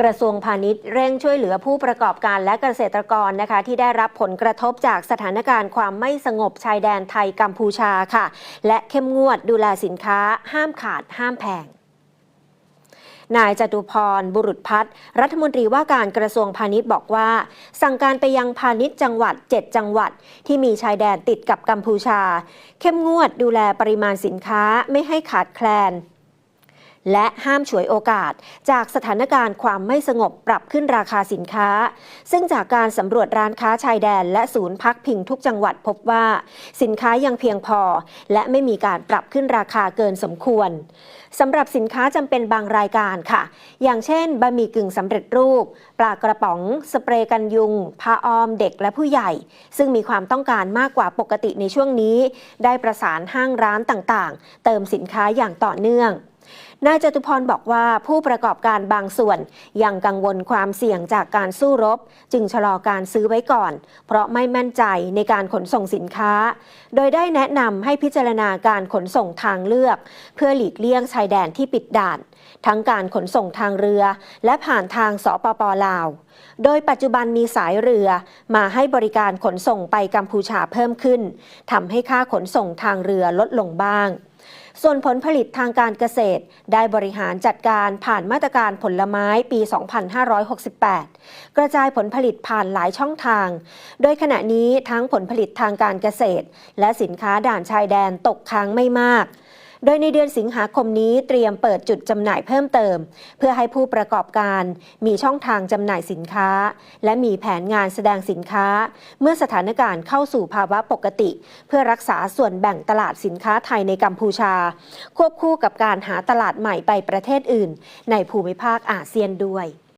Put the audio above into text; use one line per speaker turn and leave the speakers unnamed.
กระทรวงพาณิชย์เร่งช่วยเหลือผู้ประกอบการและเกษตรกรนะคะ ที่ได้รับผลกระทบจากสถานการณ์ความไม่สงบชายแดนไทยกัมพูชาค่ะ และเข้มงวดดูแลสินค้า ห้ามขาดห้ามแพงนายจตุพร บุรุษพัฒน์รัฐมนตรีว่าการกระทรวงพาณิชย์บอกว่า สั่งการไปยังพาณิชย์จังหวัด 7 จังหวัด ที่มีชายแดนติดกับกัมพูชา เข้มงวดดูแลปริมาณสินค้าไม่ให้ขาดแคลน และห้ามฉวยโอกาส จากสถานการณ์ความไม่สงบปรับขึ้นราคาสินค้า ซึ่งจากการสำรวจร้านค้าชายแดน และศูนย์พักพิงทุกจังหวัดพบว่า สินค้ายังเพียงพอ และไม่มีการปรับขึ้นราคาเกินสมควรสำหรับสินค้าจำเป็นบางรายการค่ะ อย่างเช่นบะหมี่กึ่งสำเร็จรูป ปลากระป๋อง สเปรย์กันยุงผ้าอ้อมเด็กและผู้ใหญ่ ซึ่งมีความต้องการมากกว่าปกติในช่วงนี้ ได้ประสานห้างร้านต่างๆ เติมสินค้าอย่างต่อเนื่อง นายจตุพรบอกว่าผู้ประกอบการบางส่วน ยังกังวลความเสี่ยงจากการสู้รบ จึงชะลอการซื้อไว้ก่อน เพราะไม่มั่นใจในการขนส่งสินค้า โดยได้แนะนำให้พิจารณาการขนส่งทางเลือก เพื่อหลีกเลี่ยงชายแดนที่ปิดด่าน ทั้งการขนส่งทางเรือ และผ่านทางสปปลาว โดยปัจจุบันมีสายเรือมาให้บริการขนส่งไปกัมพูชาเพิ่มขึ้นทำให้ค่าขนส่งทางเรือลดลงบ้าง ส่วนผลผลิตทางการเกษตร ได้บริหารจัดการผ่านมาตรการผลไม้ปี 2568 กระจายผลผลิตผ่านหลายช่องทาง โดยขณะนี้ทั้งผลผลิตทางการเกษตร และสินค้าด่านชายแดนตกค้างไม่มาก โดยในเดือนสิงหาคมนี้เตรียมเปิดจุดจำหน่ายเพิ่มเติม เพื่อให้ผู้ประกอบการมีช่องทางจำหน่ายสินค้า และมีแผนงานแสดงสินค้า เมื่อสถานการณ์เข้าสู่ภาวะปกติ เพื่อรักษาส่วนแบ่งตลาดสินค้าไทยในกัมพูชา ควบคู่กับการหาตลาดใหม่ไปประเทศอื่น ในภูมิภาคอาเซียนด้วย